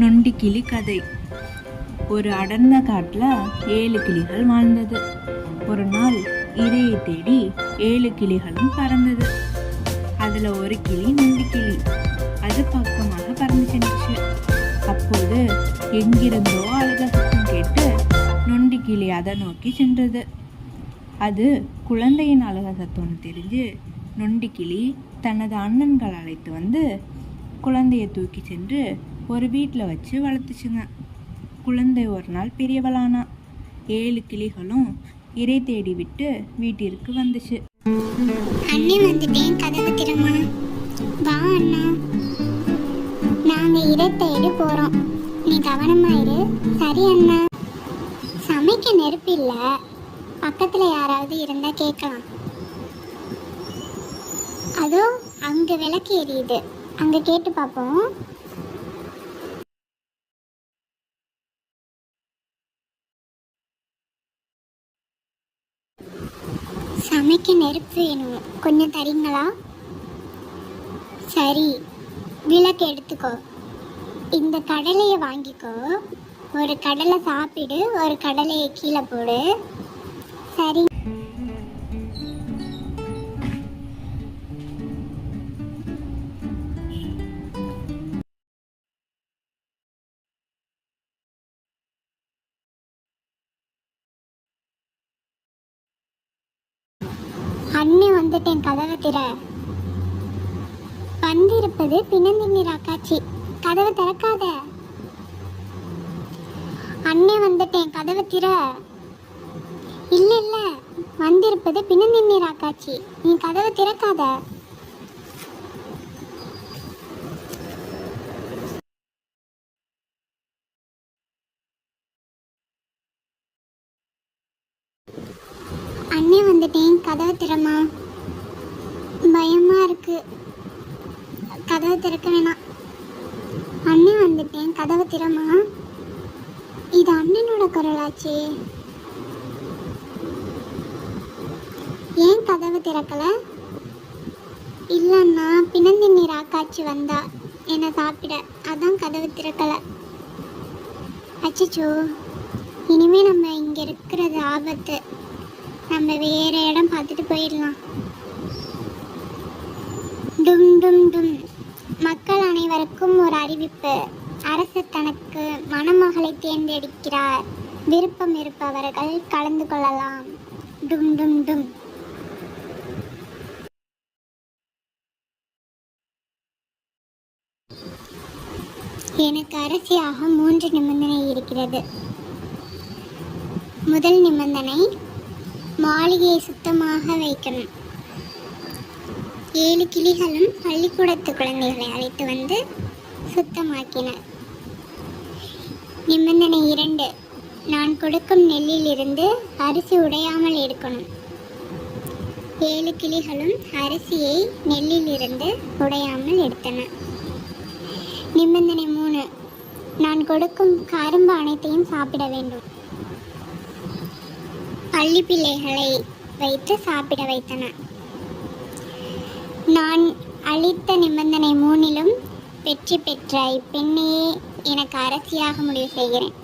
நொண்டிக்கிளி கதை. ஒரு அடர்ந்த காட்டில் ஏழு கிளிகள் வாழ்ந்தது. ஒரு நாள் இரையை தேடி ஏழு கிளிகளும் பறந்தது. அதில் ஒரு கிளி நொண்டிக்கிளி. அது பக்கமாக பறந்து சென்றுச்சு. அப்போது எங்கிருந்தோ அழுக சத்தம் கேட்டு நொண்டிக்கிளி அதை நோக்கி சென்றது. அது குழந்தையின் அழக சத்தம்னு தெரிஞ்சு நொண்டிக்கிளி தனது அண்ணன்கள் அழைத்து வந்து குழந்தையை தூக்கி சென்று ஒரு வீட்டில் வச்சு வளர்த்துச்சுங்க. குழந்தை ஒரு நாள் பெரியவளானா. ஏழு கிளிகளும் இறை தேடி விட்டு வீட்டிற்கு வந்துச்சு. அண்ணே வந்துட்டேன் கதவு திறமா? வா அண்ணா. நாங்க இதை தேடி போறோம். நீ கவனமா இரு. சரி அண்ணா. சமைக்க நெருப்பு இல்ல. பக்கத்துல யாராவது இருந்தா கேட்கலாம். அதோ அங்க விளக்கு எரியுது. அங்க கேட்டு பார்ப்போம். சமைக்க நெருப்பு வேணும் கொஞ்சம் தரீங்களா? சரி விளக்கு எடுத்துக்கோ. இந்த கடலையை வாங்கிக்கோ. ஒரு கடலை சாப்பிடு ஒரு கடலையை கீழே போடு. சரி. அண்ணே வந்துட்டேன் கதவை திற வந்திருப்பது பிணந்திண்ணீர் அக்காச்சி கதவை திறக்காத. அண்ணே வந்துட்டேன் கதவை திற இல்லை இல்லை. வந்திருப்பது பிணந்திண்ணீர் அக்காச்சி நீ கதவை திறக்காத அண்ணே வந்துட்டேன். கதவை திறமா? பயமா இருக்கு. கதவை திறக்க வேணாம். அண்ணன் வந்துட்டேன். கதவை திறமா? இது அண்ணனோட குரலாச்சே. ஏன் கதவை திறக்கல? இல்லைண்ணா பிணந்தி நீர் ஆக்காச்சி வந்தா. என்னை சாப்பிட. அதான் கதவு திறக்கல. அச்சச்சோ. இனிமே நம்ம இங்க இருக்கிறது ஆபத்து. நம்ம வேற இடம் பார்த்துட்டு போயிடலாம். டும் டும் டும். மக்கள் அனைவருக்கும் ஒரு அறிவிப்பு. அரசர் தனக்கு மணமகளை தேர்ந்தெடுக்கிறார். விருப்பம் இருப்பவர்கள் கலந்து கொள்ளலாம். டும் டும் டும். எனக்கு அரசியாக மூன்று நிபந்தனை இருக்கிறது. முதல் நிபந்தனை மாளிகையை சுத்தமாக வைக்கணும். ஏழு கிளிகளும் பள்ளிக்கூடத்து குழந்தைகளை அழைத்து வந்து சுத்தமாக்கினர். நிபந்தனை இரண்டு. நான் கொடுக்கும் நெல்லிலிருந்து அரிசி உடையாமல் இருக்கணும் ஏழு கிளிகளும் அரிசியை நெல்லிலிருந்து உடையாமல் எடுத்தன. நிபந்தனை மூணு. நான் கொடுக்கும் கரும்பு அனைத்தையும் சாப்பிட வேண்டும். பள்ளி பிள்ளைகளை வைத்து சாப்பிட வைத்தன. நான் அளித்த நிபந்தனை மூணிலும் வெற்றி பெற்ற இப்பெண்ணையே எனக்கு அரசியாக முடிவு செய்கிறேன்.